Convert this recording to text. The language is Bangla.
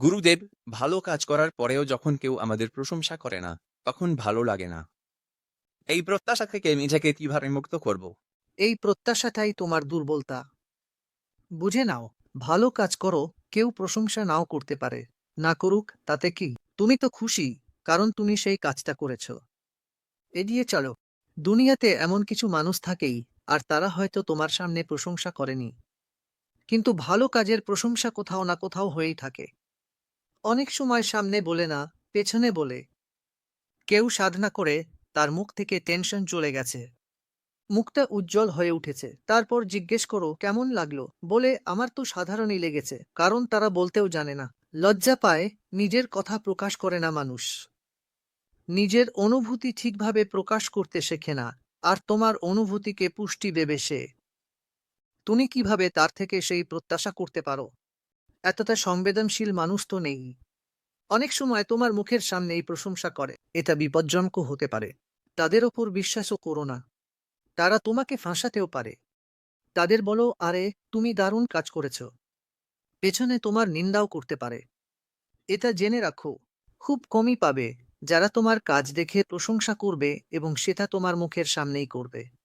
গুরুদেব ভালো কাজ করার পরেও যখন কেউ আমাদের প্রশংসা করে না, তখন ভালো লাগে না। এই প্রত্যাশা থেকে নিজেকে কীভাবে মুক্ত করব? এই প্রত্যাশাটাই তোমার দুর্বলতা। বুঝে নাও, ভালো কাজ করো, কেউ প্রশংসা নাও করতে পারে। না করুক, তাতে কি? তুমি তো খুশি, কারণ তুমি সেই কাজটা করেছ। এগিয়ে চলো। দুনিয়াতে এমন কিছু মানুষ থাকেই, আর তারা হয়তো তোমার সামনে প্রশংসা করেনি। কিন্তু ভালো কাজের প্রশংসা কোথাও না কোথাও হয়েই থাকে। অনেক সময় সামনে বলে না, পেছনে বলে। কেউ সাধনা করে, তার মুখ থেকে টেনশন চলে গেছে। মুখটা উজ্জ্বল হয়ে উঠেছে। তারপর জিজ্ঞেস করো, কেমন লাগল? বলে, আমার তো সাধারণই লেগেছে, কারণ তারা বলতেও জানে না। লজ্জা পায়, নিজের কথা প্রকাশ করে না মানুষ। নিজের অনুভূতি ঠিকভাবে প্রকাশ করতে শেখে না, আর তোমার অনুভূতিকে পুষ্টি দেবে সে। তুমি কীভাবে তার থেকে সেই প্রত্যাশা করতে পারো? এতটা সংবেদনশীল মানুষ তো নেই। অনেক সময় তোমার মুখের সামনেই প্রশংসা করে, এটা বিপজ্জনক হতে পারে। তাদের ওপর বিশ্বাসও করো না। তারা তোমাকে ফাঁসাতেও পারে। তাদের বলো, আরে, তুমি দারুণ কাজ করেছ। পেছনে তোমার নিন্দাও করতে পারে। এটা জেনে রাখো, খুব কমই পাবে যারা তোমার কাজ দেখে প্রশংসা করবে এবং সেটা তোমার মুখের সামনেই করবে।